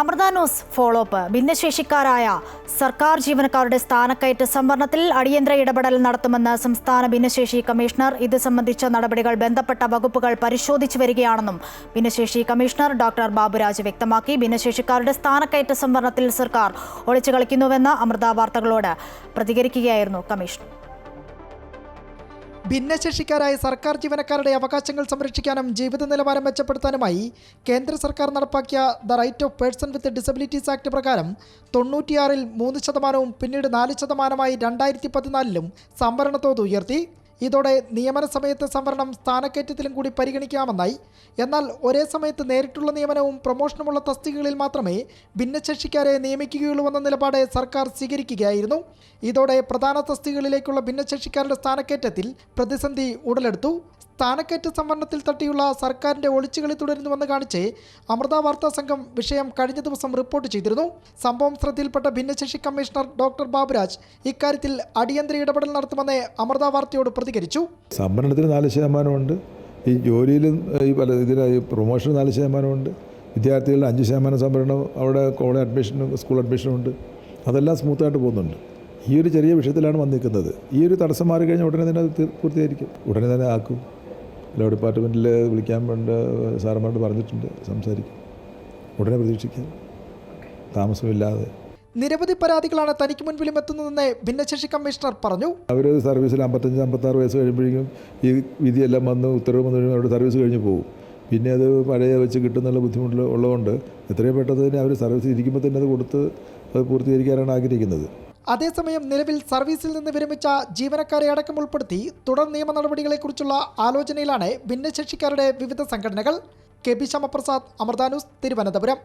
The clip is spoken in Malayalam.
അമൃത ന്യൂസ് ഫോളോ അപ്പ് ഭിന്നശേഷിക്കാരായ സർക്കാർ ജീവനക്കാരുടെ സ്ഥാനക്കയറ്റ സംവരണത്തിൽ അടിയന്തര ഇടപെടൽ നടത്തുമെന്ന് സംസ്ഥാന ഭിന്നശേഷി കമ്മീഷണർ. ഇത് സംബന്ധിച്ച നടപടികൾ ബന്ധപ്പെട്ട വകുപ്പുകൾ പരിശോധിച്ചു വരികയാണെന്നും ഭിന്നശേഷി കമ്മീഷണർ ഡോക്ടർ ബാബുരാജ് വ്യക്തമാക്കി. ഭിന്നശേഷിക്കാരുടെ സ്ഥാനക്കയറ്റ സംവരണത്തിൽ സർക്കാർ ഒളിച്ചു കളിക്കുന്നുവെന്ന് അമൃത വാർത്തകളോട് പ്രതികരിക്കുകയായിരുന്നു കമ്മീഷണർ. ഭിന്നശേഷിക്കാരായ സർക്കാർ ജീവനക്കാരുടെ അവകാശങ്ങൾ സംരക്ഷിക്കാനും ജീവിത നിലവാരം മെച്ചപ്പെടുത്താനുമായി കേന്ദ്ര സർക്കാർ നടപ്പാക്കിയ the right of person with disabilities act പ്രകാരം തൊണ്ണൂറ്റിയാറിൽ മൂന്ന് ശതമാനവും പിന്നീട് നാല് ശതമാനമായി രണ്ടായിരത്തി പതിനാലിലും സംവരണ തോത് ഉയർത്തി. ഇതോടെ നിയമന സമയത്ത് സംവരണം സ്ഥാനക്കയറ്റത്തിലും കൂടി പരിഗണിക്കാമെന്നായി. എന്നാൽ ഒരേ സമയത്ത് നേരിട്ടുള്ള നിയമനവും പ്രൊമോഷനുമുള്ള തസ്തികകളിൽ മാത്രമേ ഭിന്നശേഷിക്കാരെ നിയമിക്കുകയുള്ളൂ എന്ന നിലപാട് സർക്കാർ സ്വീകരിക്കുകയായിരുന്നു. ഇതോടെ പ്രധാന തസ്തികകളിലേക്കുള്ള ഭിന്നശേഷിക്കാരുടെ സ്ഥാനക്കയറ്റത്തിൽ പ്രതിസന്ധി ഉടലെടുത്തു. സ്ഥാനക്കയറ്റ സംവരണത്തിൽ തട്ടിയുള്ള സർക്കാരിന്റെ ഒളിച്ചുകളി തുടരുന്നുവെന്ന് കാണിച്ച് അമൃത വാർത്താ സംഘം വിഷയം കഴിഞ്ഞ ദിവസം റിപ്പോർട്ട് ചെയ്തിരുന്നു. സംഭവം ശ്രദ്ധയിൽപ്പെട്ട ഭിന്നശേഷി കമ്മീഷണർ ഡോക്ടർ ബാബുരാജ് ഇക്കാര്യത്തിൽ അടിയന്തര ഇടപെടൽ നടത്തുമെന്ന് അമൃത വാർത്തയോട് പ്രതികരിച്ചു. സംവരണത്തിന് നാല് ശതമാനമുണ്ട്. ഈ ജോലിയിലും ഈ പല ഇതിനായി ഈ പ്രൊമോഷന് നാല് ശതമാനമുണ്ട്. വിദ്യാർത്ഥികളുടെ അഞ്ച് ശതമാനം സംവരണം അവിടെ കോളേജ് അഡ്മിഷനും സ്കൂൾ അഡ്മിഷനും ഉണ്ട്. അതെല്ലാം സ്മൂത്തായിട്ട് പോകുന്നുണ്ട്. ഈ ഒരു ചെറിയ വിഷയത്തിലാണ് വന്നിരിക്കുന്നത്. ഈ ഒരു തടസ്സം മാറി കഴിഞ്ഞാൽ ഉടനെ തന്നെ അത് പൂർത്തീകരിക്കും. ഉടനെ തന്നെ ആക്കും. ലോ ഡിപ്പാർട്ട്മെന്റിൽ വിളിക്കാൻ വേണ്ട സാറന്മാരോട് പറഞ്ഞിട്ടുണ്ട് സംസാരിക്കും. ഉടനെ പ്രതീക്ഷിക്കാം. താമസമില്ലാതെ. നിരവധി പരാതികളാണ് തനിക്ക് മുൻപിലും എത്തുന്നതെന്ന് ഭിന്നശേഷി കമ്മീഷണർ പറഞ്ഞു. അവർ സർവീസിൽ അമ്പത്തഞ്ച് അമ്പത്താറ് വയസ്സ് കഴിയുമ്പോഴേക്കും ഈ വിധിയെല്ലാം വന്ന് ഉത്തരവ് വന്നു കഴിയുമ്പോൾ അവരുടെ സർവീസ് കഴിഞ്ഞ് പോകും. പിന്നെ അത് പഴയ വെച്ച് കിട്ടുന്നുള്ള ബുദ്ധിമുട്ട് ഉള്ളതുകൊണ്ട് എത്രയും പെട്ടെന്ന് തന്നെ അവർ സർവീസ് ഇരിക്കുമ്പോൾ തന്നെ അത് കൊടുത്ത് അത് പൂർത്തീകരിക്കാനാണ് ആഗ്രഹിക്കുന്നത്. അതേസമയം നിലവിൽ സർവീസിൽ നിന്ന് വിരമിച്ച ജീവനക്കാരെ അടക്കം ഉൾപ്പെടുത്തി തുടർ നിയമ നടപടികളെക്കുറിച്ചുള്ള ആലോചനയിലാണ് ഭിന്നശേഷിക്കാരുടെ വിവിധ സംഘടനകൾ. K P Shyamaprasad Amrita news Thiruvananthapuram.